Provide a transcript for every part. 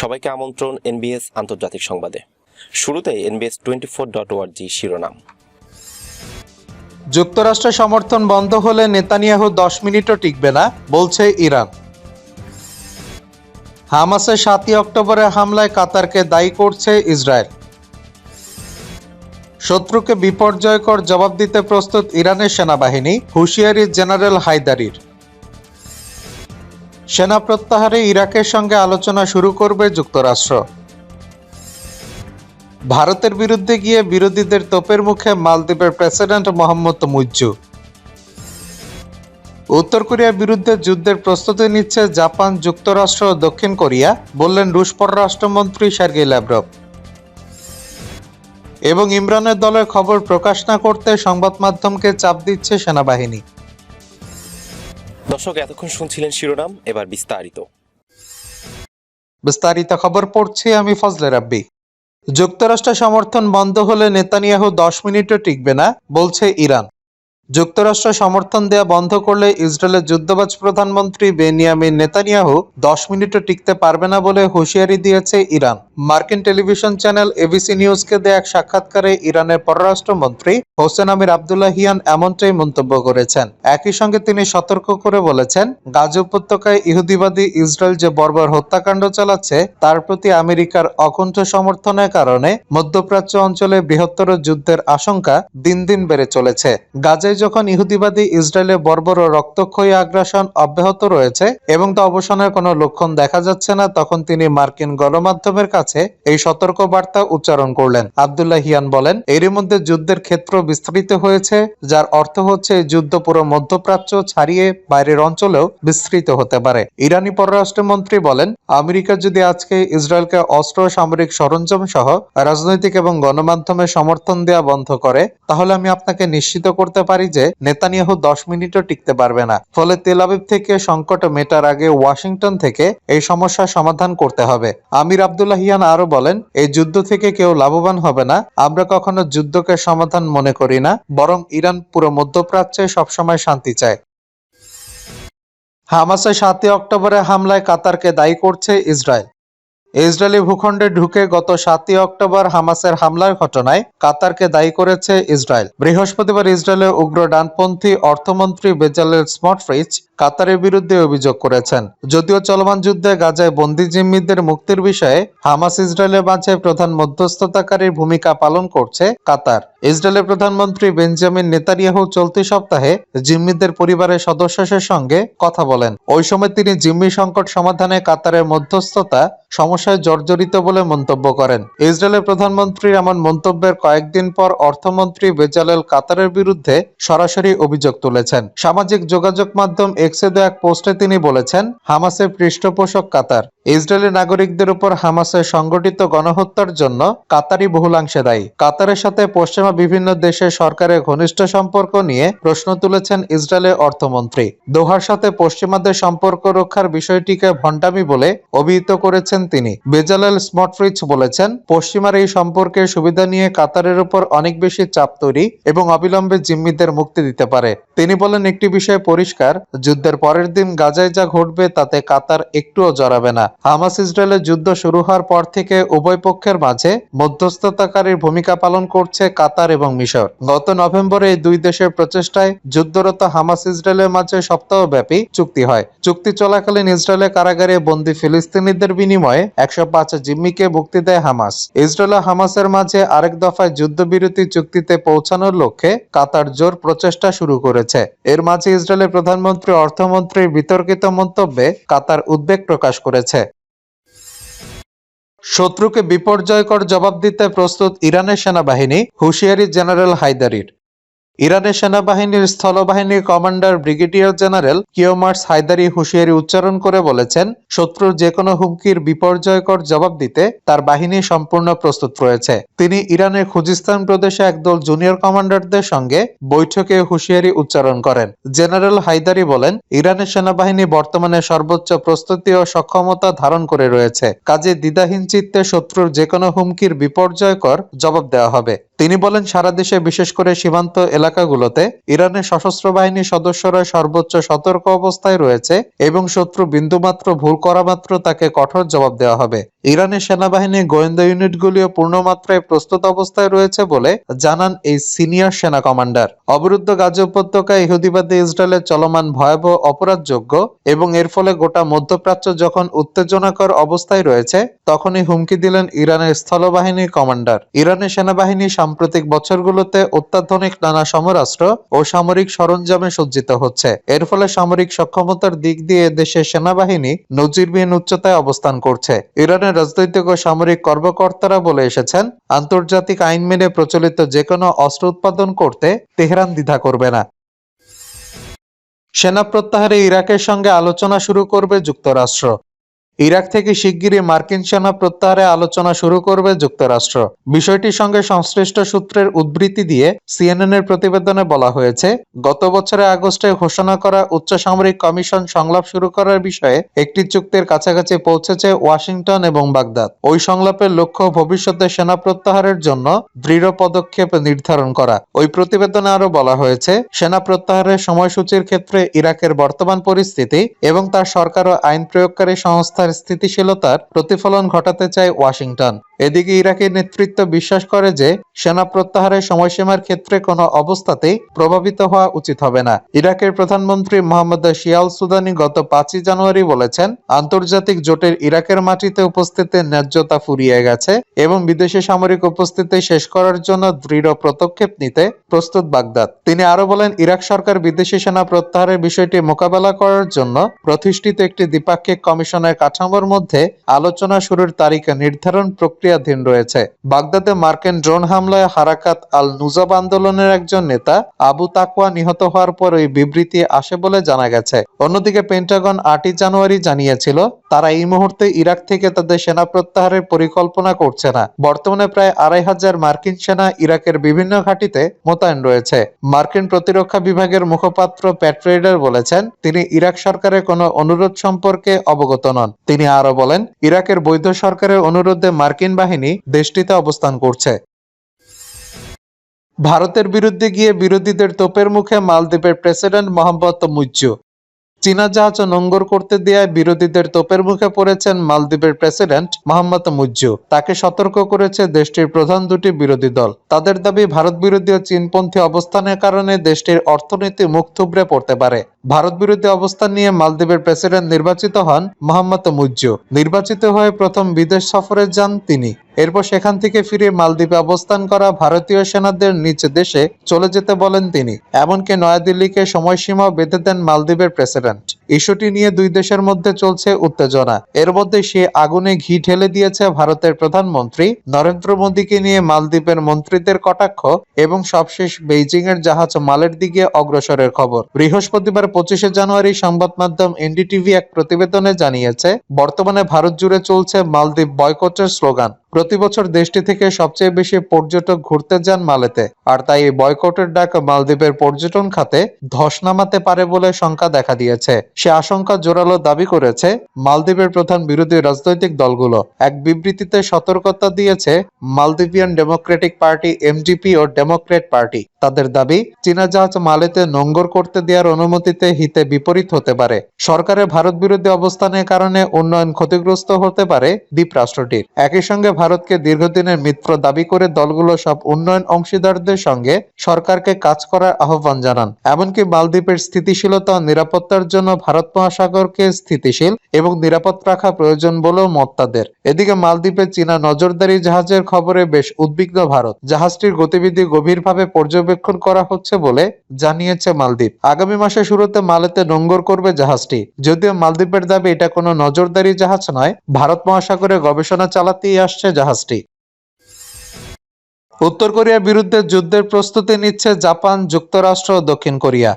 সবাইকে আমন্ত্রণ এনবিএস আন্তর্জাতিক সংবাদে। শুরুতে এনবিএস টোয়েন্টি ফোর ডট ওয়ার্জি শিরোনাম। যুক্তরাষ্ট্রের সমর্থন বন্ধ হলে নেতানিয়াহু দশ মিনিটও টিকবে না, বলছে ইরান। হামাসের সাতই অক্টোবরের হামলায় কাতারকে দায়ী করছে ইসরায়েল। শত্রুকে বিপর্যয়কর জবাব দিতে প্রস্তুত ইরানের সেনাবাহিনী, হুঁশিয়ারি জেনারেল হায়দারির। সেনা প্রত্যাহারে ইরাকের সঙ্গে আলোচনা শুরু করবে যুক্তরাষ্ট্র। ভারতের বিরুদ্ধে গিয়ে বিরোধীদের তোপের মুখে মালদ্বীপের প্রেসিডেন্ট মোহাম্মদ মুজ্জু। উত্তর কোরিয়ার বিরুদ্ধে যুদ্ধের প্রস্তুতি নিচ্ছে জাপান, যুক্তরাষ্ট্র ও দক্ষিণ কোরিয়া, বললেন রুশ পররাষ্ট্রমন্ত্রী সার্গেই ল্যাভরভ এবং ইমরানের দলের খবর প্রকাশ না করতে সংবাদ মাধ্যমকে চাপ দিচ্ছে সেনাবাহিনী। দর্শক, এতক্ষণ শুনছিলেন শিরোনাম, এবার বিস্তারিত। বিস্তারিত খবর পড়ছি আমি ফজলে রাব্বি। যুক্তরাষ্ট্র সমর্থন বন্ধ হলে নেতানিয়াহু দশ মিনিটও টিকবে না, বলছে ইরান। যুক্তরাষ্ট্র সমর্থন দেয়া বন্ধ করলে ইসরায়েলের যুদ্ধবাজ প্রধানমন্ত্রী বেনিয়ামিন নেতানিয়াহু দশ মিনিটও টিকতে পারবে না বলে হুঁশিয়ারি দিয়েছে ইরান। মার্কিন টেলিভিশন চ্যানেল এবিসি নিউজকে দেয়া এক সাক্ষাৎকারে ইরানের পররাষ্ট্রমন্ত্রী হোসেন আমির আবদুল্লাহিয়ান এমনটাই মন্তব্য করেছেন। একই সঙ্গে তিনি সতর্ক করে বলেছেন, গাজা উপত্যকায় ইহুদিবাদী ইসরায়েল যে বর্বর হত্যাকাণ্ড চালাচ্ছে, তার প্রতি আমেরিকার অকুণ্ঠ সমর্থনের কারণে মধ্যপ্রাচ্য অঞ্চলে বৃহত্তর যুদ্ধের আশঙ্কা দিন দিন বেড়ে চলেছে। গাজায় যখন ইহুদিবাদী ইসরায়েলের বর্বর ও রক্তক্ষয়ী আগ্রাসন অব্যাহত রয়েছে এবং তা অবসানের কোনো লক্ষণ দেখা যাচ্ছে না, তখন তিনি মার্কিন গণমাধ্যমের কাছে এই সতর্ক বার্তা উচ্চারণ করলেন। আবদুল্লাহ হিয়ান বলেন, এরই মধ্যে যুদ্ধের ক্ষেত্র বিস্তৃত হয়েছে, যার অর্থ হচ্ছে যুদ্ধ পুরো মধ্যপ্রাচ্য ছাড়িয়ে বাইরের অঞ্চলেও বিস্তৃত হতে পারে। ইরানি পররাষ্ট্রমন্ত্রী বলেন, আমেরিকা যদি আজকে ইসরায়েলকে অস্ত্র সামরিক সরঞ্জাম সহ রাজনৈতিক এবং গণমাধ্যমে সমর্থন দেওয়া বন্ধ করে, তাহলে আমি আপনাকে নিশ্চিত করতে পারি যে নেতানিয়াহু দশ মিনিটও টিকতে পারবে না। ফলে তেল আবিব থেকে সংকট মেটার আগে ওয়াশিংটন থেকে এই সমস্যার সমাধান করতে হবে। আমির আবদুল্লাহিয়ান আরও বলেন, এই যুদ্ধ থেকে কেউ লাভবান হবে না, আমরা কখনো যুদ্ধকে সমাধান মনে করি না, বরং ইরান পুরো মধ্যপ্রাচ্যে সবসময় শান্তি চায়। হামাসের সাতই অক্টোবরে হামলায় কাতারকে দায়ী করছে ইসরায়েল। ইসরায়েলি ভূখণ্ডে ঢুকে গত সাতই অক্টোবর হামাসের হামলার ঘটনায় কাতারকে দায়ী করেছে ইসরায়েল। বৃহস্পতিবার ইসরায়েলের উগ্র ডানপন্থী অর্থমন্ত্রী বেজালেল স্মটফ্রিজ কাতারের বিরুদ্ধে অভিযোগ করেছেন। যদিও চলমান যুদ্ধে গাজায় বন্দি জিম্মিদের মুক্তির বিষয়ে হামাস ইসরায়েলের মাঝে প্রধান মধ্যস্থতাকারীর ভূমিকা পালন করছে কাতার। ইসরায়েলের প্রধানমন্ত্রী বেঞ্জামিন নেতানিয়াহু চলতি সপ্তাহে জিম্মিদের পরিবারের সদস্যদের সঙ্গে কথা বলেন। ওই সময় তিনি জিম্মি সংকট সমাধানে কাতারের মধ্যস্থতা সমস্যায় জর্জরিত বলে মন্তব্য করেন। ইসরায়েলের প্রধানমন্ত্রীর এমন মন্তব্যের কয়েকদিন পর অর্থমন্ত্রী বেজালেল কাতারের বিরুদ্ধে সরাসরি অভিযোগ তুলেছেন। সামাজিক যোগাযোগ মাধ্যম এক্সে দেওয়া এক পোস্টে তিনি বলেছেন, হামাসের পৃষ্ঠপোষক কাতার। ইসরায়েলি নাগরিকদের উপর হামাসের সংগঠিত গণহত্যার জন্য কাতারই বহুলাংশে দায়ী। কাতারের সাথে পশ্চিমা বিভিন্ন দেশের সরকারের ঘনিষ্ঠ সম্পর্ক নিয়ে প্রশ্ন তুলেছেন ইসরায়েলের অর্থমন্ত্রী। দোহার সাথে পশ্চিমাদের সম্পর্ক রক্ষার বিষয়টিকে ভণ্ডামি বলে অভিহিত করেছেন তিনি। বেজালেল স্মটফ্রিজ বলেছেন, পশ্চিমার এই সম্পর্কের সুবিধা নিয়ে কাতারের উপর অনেক বেশি চাপ তৈরি এবং অবিলম্বে জিম্মিদের মুক্তি দিতে পারে। তিনি বলেন, একটি বিষয় পরিষ্কার যুদ্ধের পরের দিন গাজায় যা ঘটবে তাতে কাতার একটুও জড়াবে না। হামাস ইসরায়েলের যুদ্ধ শুরু হওয়ার পর থেকে উভয় পক্ষের মাঝে মধ্যস্থতাকারীর ভূমিকা পালন করছে কাতার এবং মিশর। গত নভেম্বরে এই দুই দেশের প্রচেষ্টায় যুদ্ধরত হামাস ইসরায়েলের মাঝে সপ্তাহব্যাপী চুক্তি হয়। চুক্তি চলাকালীন ইসরায়েলের কারাগারে বন্দী ফিলিস্তিনিদের বিনিময়ে একশো পাঁচ জিম্মিকে মুক্তি দেয় হামাস। ইসরায়েল হামাসের মাঝে আরেক দফায় যুদ্ধবিরতি চুক্তিতে পৌঁছানোর লক্ষ্যে কাতার জোর প্রচেষ্টা শুরু করেছে। এর মাঝে ইসরায়েলের প্রধানমন্ত্রী অর্থমন্ত্রীর বিতর্কিত মন্তব্যে কাতার উদ্বেগ প্রকাশ করেছে। শত্রুকে বিপর্যয়কর জবাব দিতে প্রস্তুত ইরানের সেনাবাহিনী, হুঁশিয়ারি জেনারেল হায়দারির। ইরানের সেনাবাহিনীর স্থলবাহিনীর commander brigadier general Kioumars Heydari হুঁশিয়ারি উচ্চারণ করে বলেছেন, শত্রুর যে কোনো হুমকির বিপর্যয়কর জবাব দিতে তার বাহিনী সম্পূর্ণ প্রস্তুত রয়েছে। তিনি ইরানের খুজিস্তান প্রদেশে একদল জুনিয়র কমান্ডারদের সঙ্গে বৈঠকে হুঁশিয়ারি উচ্চারণ করেন। জেনারেল হায়দারি বলেন ইরানের সেনাবাহিনী বর্তমানে সর্বোচ্চ প্রস্তুতি ও সক্ষমতা ধারণ করে রয়েছে। কাজে দ্বিধাহীন চিত্তে শত্রুর যে কোনো হুমকির বিপর্যয়কর জবাব দেওয়া হবে। তিনি বলেন, সারা দেশে বিশেষ করে সীমান্ত এলাকাগুলোতে ইরানের সশস্ত্র বাহিনীর সদস্যরা সর্বোচ্চ সতর্ক অবস্থায় রয়েছে এবং শত্রু বিন্দুমাত্র ভুল করা মাত্র তাকে কঠোর জবাব দেওয়া হবে। ইরানের সেনাবাহিনী গোয়েন্দা ইউনিটগুলিও পূর্ণমাত্রায় প্রস্তুত অবস্থায় রয়েছে বলে জানান এই সিনিয়র সেনা কমান্ডার। অবরুদ্ধ গাজা উপত্যকায় ইহুদিবাদী ইসরায়েলের চলমান ভয়াবহ অপরাধযোগ্য এবং এর ফলে গোটা মধ্যপ্রাচ্য যখন উত্তেজনাকর অবস্থায় রয়েছে, তখনই হুমকি দিলেন ইরানের স্থলবাহিনীর কমান্ডার। ইরানের সেনাবাহিনী সাম্প্রতিক বছরগুলোতে অত্যাধুনিক নানা সমরাস্ত্র ও সামরিক সরঞ্জামে সজ্জিত হচ্ছে। এর ফলে সামরিক সক্ষমতার দিক দিয়ে দেশের সেনাবাহিনী নজিরবিহীন উচ্চতায় অবস্থান করছে। ইরানের রাজনৈতিক ও সামরিক কর্মকর্তারা বলে এসেছেন, আন্তর্জাতিক আইন মেনে প্রচলিত যে কোনো অস্ত্র উৎপাদন করতে তেহরান দ্বিধা করবে না। সেনা প্রত্যাহারে ইরাকের সঙ্গে আলোচনা শুরু করবে যুক্তরাষ্ট্র। ইরাক থেকে শিগগিরই মার্কিন সেনা প্রত্যাহারে আলোচনা শুরু করবে যুক্তরাষ্ট্র। বিষয়টির সঙ্গে সংশ্লিষ্ট সূত্রের উদ্ধৃতি দিয়ে সিএনএন এর প্রতিবেদনে বলা হয়েছে, গত বছরের আগস্টে ঘোষণা করা উচ্চ সামরিক কমিশন সংলাপ শুরু করার বিষয়ে একটি চুক্তির কাছাকাছি পৌঁছেছে ওয়াশিংটন এবং বাগদাদ। ওই সংলাপের লক্ষ্য ভবিষ্যতে সেনা প্রত্যাহারের জন্য দৃঢ় পদক্ষেপ নির্ধারণ করা। ওই প্রতিবেদনে আরও বলা হয়েছে, সেনা প্রত্যাহারের সময়সূচির ক্ষেত্রে ইরাকের বর্তমান পরিস্থিতি এবং তার সরকার ও আইন প্রয়োগকারী সংস্থার স্থিতিশীলতার প্রতিফলন ঘটাতে চায় ওয়াশিংটন। এদিকে ইরাকের নেতৃত্ব বিশ্বাস করে যে সেনা প্রত্যাহারের সময়সীমার ক্ষেত্রে কোনো অবস্থাতেই প্রভাবিত হওয়া উচিত হবে না। ইরাকের প্রধানমন্ত্রী মোহাম্মদ শিয়াল সুদানি গত পাঁচই জানুয়ারি বলেছেন, আন্তর্জাতিক জোটের ইরাকের মাটিতে উপস্থিতির ন্যায্যতা ফুরিয়ে গেছে এবং বিদেশি সামরিক উপস্থিতি শেষ করার জন্য দৃঢ় পদক্ষেপ নিতে প্রস্তুত বাগদাদ। তিনি আরও বলেন, ইরাক সরকার বিদেশি সেনা প্রত্যাহারের বিষয়টি মোকাবেলা করার জন্য প্রতিষ্ঠিত একটি দ্বিপাক্ষিক কমিশনের কাঠামোর মধ্যে আলোচনা শুরুর তারিখ নির্ধারণ প্রক্রিয়াধীন রয়েছে। বাগদাদে মার্কিন ড্রোন হামলায় হারাকাত আল নুজাব আন্দোলনের একজন নেতা আবু তাকওয়া নিহত হওয়ার পর ওই বিবৃতি আসে বলে জানা গেছে। অন্যদিকে পেন্টাগন আটই জানুয়ারি জানিয়েছিল, তারা এই মুহূর্তে ইরাক থেকে তাদের সেনা প্রত্যাহারের পরিকল্পনা করছে না। বর্তমানে প্রায় আড়াই হাজার মার্কিন সেনা ইরাকের বিভিন্ন ঘাঁটিতে মোতায়েন রয়েছে। মার্কিন প্রতিরক্ষা বিভাগের মুখপাত্র প্যাট্রেডার বলেছেন, তিনি ইরাক সরকারের কোনো অনুরোধ সম্পর্কে অবগত নন। তিনি আরও বলেন, ইরাকের বৈধ সরকারের অনুরোধে মার্কিন বাহিনী দেশটিতে অবস্থান করছে। ভারতের বিরুদ্ধে গিয়ে বিরোধীদের তোপের মুখে মালদ্বীপের প্রেসিডেন্ট মোহাম্মদ মুজ্জু। চীনা জাহাজ নোঙ্গর করতে দেওয়ায় বিরোধীদের তোপের মুখে পড়েছেন মালদ্বীপের প্রেসিডেন্ট মোহাম্মদ মুজ্জু। তাকে সতর্ক করেছে দেশটির প্রধান দুটি বিরোধী দল। তাদের দাবি, ভারত বিরোধী ও চীনপন্থী অবস্থানের কারণে দেশটির অর্থনীতি মুখ থুবড়ে পড়তে পারে। ভারত বিরোধী অবস্থান নিয়ে মালদ্বীপের প্রেসিডেন্ট নির্বাচিত হন মোহাম্মদ মুজ্জু। নির্বাচিত হয়ে প্রথম বিদেশ সফরে যান তিনি। এরপর সেখান থেকে ফিরে মালদ্বীপে অবস্থান করা ভারতীয় সেনাদের নিজ দেশে চলে যেতে বলেন তিনি। এমনকি নয়াদিল্লিকে সময়সীমাও বেঁধে দেন মালদ্বীপের প্রেসিডেন্ট। ইস্যুটি নিয়ে দুই দেশের মধ্যে চলছে উত্তেজনা। এর মধ্যে সে আগুনে ঘি ঢেলে দিয়েছে ভারতের প্রধানমন্ত্রী নরেন্দ্র মোদীকে নিয়ে মালদ্বীপের মন্ত্রীদের কটাক্ষ এবং সবশেষ বেইজিং এর জাহাজ মালের দিকে অগ্রসরের খবর। বৃহস্পতিবার পঁচিশে জানুয়ারি সংবাদ মাধ্যম এনডিটিভি এক প্রতিবেদনে জানিয়েছে, বর্তমানে ভারত জুড়ে চলছে মালদ্বীপ বয়কটের স্লোগান। প্রতি বছর দেশটি থেকে সবচেয়ে বেশি পর্যটক ঘুরতে যান মালেতে। আর তাই এই বয়কটের ডাক মালদ্বীপের পর্যটন খাতে ধস নামাতে পারে বলে শঙ্কা দেখা দিয়েছে। সে আশঙ্কা জোরালো দাবি করেছে মালদ্বীপের প্রধান বিরোধী রাজনৈতিক দলগুলো। এক বিবৃতিতে সতর্কতা দিয়েছে মালদ্বীপিয়ান ডেমোক্রেটিক পার্টি, এমডিপি ও ডেমোক্রেট পার্টি। তাদের দাবি, চীনা জাহাজ মালেতে নোঙ্গর করতে দেওয়ার অনুমতিতে হিতে বিপরীত হতে পারে। সরকারের ভারত বিরোধী অবস্থানের কারণে উন্নয়ন ক্ষতিগ্রস্ত হতে পারে দ্বীপ রাষ্ট্রটির একই সঙ্গে ভারতকে দীর্ঘদিনের মিত্র দাবি করে দলগুলো সব উন্নয়ন অংশীদারদের সঙ্গে সরকারকে কাজ করার আহ্বান জানান। এমনকি মালদ্বীপের স্থিতিশীলতা নিরাপত্তার জন্য ভারত মহাসাগরকে স্থিতিশীল এবং নিরাপদ রাখা প্রয়োজন বলেও মত তাদের। এদিকে মালদ্বীপে চীনা নজরদারি জাহাজের খবরে বেশ উদ্বিগ্ন ভারত। জাহাজটির গতিবিধি গভীরভাবে পর্যবেক্ষণ করা হচ্ছে বলে জানিয়েছে মালদ্বীপ। আগামী মাসে শুরুতে মালেতে নোঙ্গর করবে জাহাজটি। যদিও মালদ্বীপের দাবি এটা কোনো নজরদারি জাহাজ নয়, ভারত মহাসাগরে গবেষণা চালাতেই আসছে জাহাজটি। উত্তর কোরিয়ার বিরুদ্ধে যুদ্ধের প্রস্তুতি নিচ্ছে জাপান, যুক্তরাষ্ট্র ও দক্ষিণ কোরিয়া।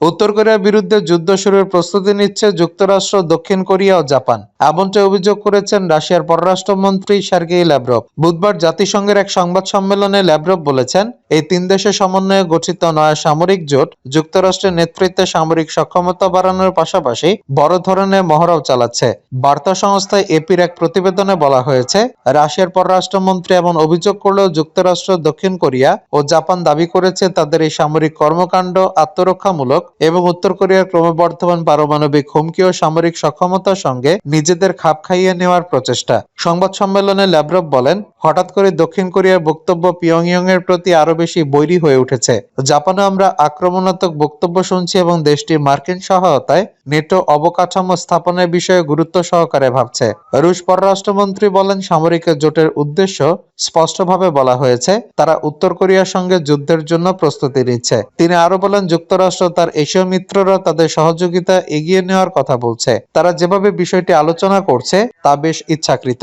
উত্তর কোরিয়ার বিরুদ্ধে যুদ্ধ শুরুর প্রস্তুতি নিচ্ছে যুক্তরাষ্ট্র, দক্ষিণ কোরিয়া ও জাপান। এমনটা অভিযোগ করেছেন রাশিয়ার পররাষ্ট্রমন্ত্রী সার্গেই ল্যাভরভ। বুধবার জাতিসংঘের এক সংবাদ সম্মেলনে ল্যাভরভ বলেছেন, এই তিন দেশের সমন্বয়ে গঠিত নয়া সামরিক জোট যুক্তরাষ্ট্রের নেতৃত্বে সামরিক সক্ষমতা বাড়ানোর পাশাপাশি বড় ধরনের মহড়াও চালাচ্ছে। বার্তা সংস্থা এপির এক প্রতিবেদনে বলা হয়েছে, রাশিয়ার পররাষ্ট্রমন্ত্রী এমন অভিযোগ করলেও যুক্তরাষ্ট্র, দক্ষিণ কোরিয়া ও জাপান দাবি করেছে তাদের এই সামরিক কর্মকাণ্ড আত্মরক্ষামূলক এবং উত্তর কোরিয়ার ক্রমবর্ধমান পারমাণবিক হুমকি ও সামরিক সক্ষমতার সঙ্গে নিজেদের নিজেদের খাপ খাইয়ে নেওয়ার প্রচেষ্টা। সংবাদ সম্মেলনে ল্যাব্রভ বলেন, হঠাৎ করে দক্ষিণ কোরিয়ার বক্তব্য পিয়ংইয়ং এর প্রতি আরও বেশি বৈরী হয়ে উঠেছে। জাপানে আমরা আক্রমণাত্মক বক্তব্য শুনছি এবং দেশটি মার্কিন সহায়তায় নেটো অবকাঠামো স্থাপনের বিষয়ে গুরুত্ব সহকারে ভাবছে। রুশ পররাষ্ট্রমন্ত্রী বলেন, সামরিক জোটের উদ্দেশ্য স্পষ্টভাবে বলা হয়েছে, তারা উত্তর কোরিয়ার সঙ্গে যুদ্ধের জন্য প্রস্তুতি নিচ্ছে। তিনি আরও বলেন, যুক্তরাষ্ট্র তার এশীয় মিত্ররা তাদের সহযোগিতা এগিয়ে নেওয়ার কথা বলছে। তারা যেভাবে বিষয়টি আলোচনা করছে তা বেশ ইচ্ছাকৃত।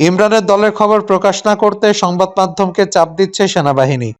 ইমরানের দলের খবর প্রকাশ না করতে সংবাদ মাধ্যমকে চাপ দিচ্ছে সেনাবাহিনী।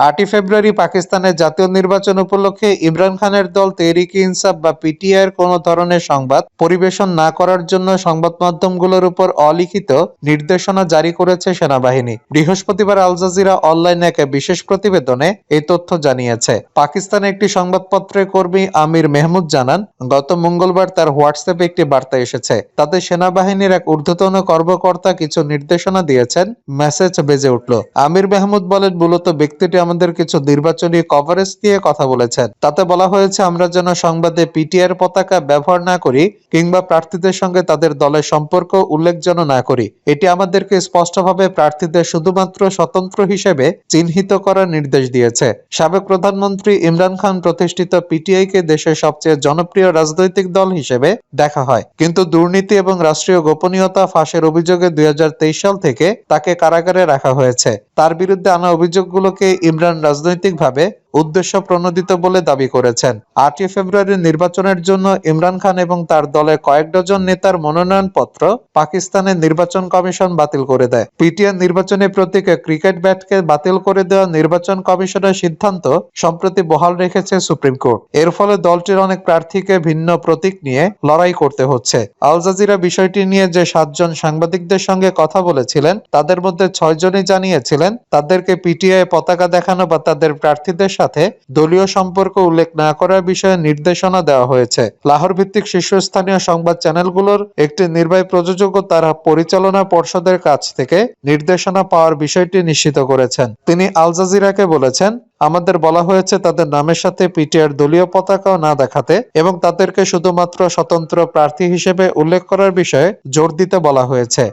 আটই ফেব্রুয়ারি পাকিস্তানের জাতীয় নির্বাচন উপলক্ষে ইমরান খানের দল তেহরিক ইনসাফ বা পিটিআই এর কোনো ধরনের সংবাদ পরিবেশন না করার জন্য সংবাদ মাধ্যমগুলোর উপর অলিখিত নির্দেশনা জারি করেছে সেনাবাহিনী। বৃহস্পতিবার আল জাজিরা অনলাইনে এক বিশেষ প্রতিবেদনে এই তথ্য জানিয়েছে। পাকিস্তানে একটি সংবাদপত্রের কর্মী আমির মেহমুদ জানান, গত মঙ্গলবার তার হোয়াটসঅ্যাপে একটি বার্তা এসেছে। তাতে সেনাবাহিনীর এক ঊর্ধ্বতন কর্মকর্তা কিছু নির্দেশনা দিয়েছেন, মেসেজ বেজে উঠল। আমির মেহমুদ বলেন, মূলত ব্যক্তিটি আমাদের কিছু নির্বাচনী কভারেজ দিয়ে কথা বলেছেন। তাতে বলা হয়েছে, আমরা যেন সংবাদে পিটিআর পতাকা ব্যবহার না করি কিংবা প্রার্থীদের সঙ্গে তাদের দলের সম্পর্ক উল্লেখ যেন না করি। এটি আমাদেরকে স্পষ্টভাবে প্রার্থীদের শুধুমাত্র স্বতন্ত্র হিসেবে চিহ্নিত করার নির্দেশ দিয়েছে। সাবেক প্রধানমন্ত্রী ইমরান খান প্রতিষ্ঠিত পিটিআই কে দেশের সবচেয়ে জনপ্রিয় রাজনৈতিক দল হিসেবে দেখা হয়। কিন্তু দুর্নীতি এবং রাষ্ট্রীয় গোপনীয়তা ফাঁসের অভিযোগে দুই হাজার তেইশ সাল থেকে তাকে কারাগারে রাখা হয়েছে। তার বিরুদ্ধে আনা অভিযোগগুলোকে ইমরান রাজনৈতিকভাবে উদ্দেশ্য প্রণোদিত বলে দাবি করেছেন। আটই ফেব্রুয়ারির নির্বাচনের জন্য ইমরান খান এবং তার দলের কয়েক ডজন নেতার মনোনয়নপত্র পাকিস্তানের নির্বাচন কমিশন বাতিল করে দেয়। পিটিআর নির্বাচনী প্রতীক ক্রিকেট ব্যাটকে বাতিল করে দেওয়া নির্বাচন কমিশনের সিদ্ধান্ত সম্প্রতি বহাল রেখেছে সুপ্রিম কোর্ট। এর ফলে দলটির অনেক প্রার্থীকে ভিন্ন প্রতীক নিয়ে লড়াই করতে হচ্ছে। আল জাজিরা বিষয়টি নিয়ে যে সাতজন সাংবাদিকদের সঙ্গে কথা বলেছিলেন, তাদের মধ্যে ছয়জনই জানিয়েছিলেন, তাদেরকে পিটিআই পতাকা দেখানো বা তাদের প্রার্থীদের সাথে দলীয় সম্পর্ক উল্লেখ না করার বিষয়ে নির্দেশনা দেওয়া হয়েছে। লাহোর ভিত্তিক শীর্ষস্থানীয় সংবাদ চ্যানেলগুলোর একটি নির্বাহী প্রযোজক ও তারা পরিচালনা পর্ষদের কাছ থেকে নির্দেশনা পাওয়ার বিষয়টি নিশ্চিত করেছেন। তিনি আল জাজিরাকে বলেছেন, আমাদের বলা হয়েছে তাদের নামের সাথে পিটিআর দলীয় পতাকাও না দেখাতে এবং তাদেরকে শুধুমাত্র স্বতন্ত্র প্রার্থী হিসেবে উল্লেখ করার বিষয়ে জোর দিতে বলা হয়েছে।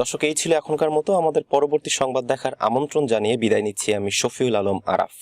দর্শক, এই ছিল এখনকার মতো। আমাদের পরবর্তী সংবাদ দেখার আমন্ত্রণ জানিয়ে বিদায় নিচ্ছি আমি শফিউল আলম আরাফ।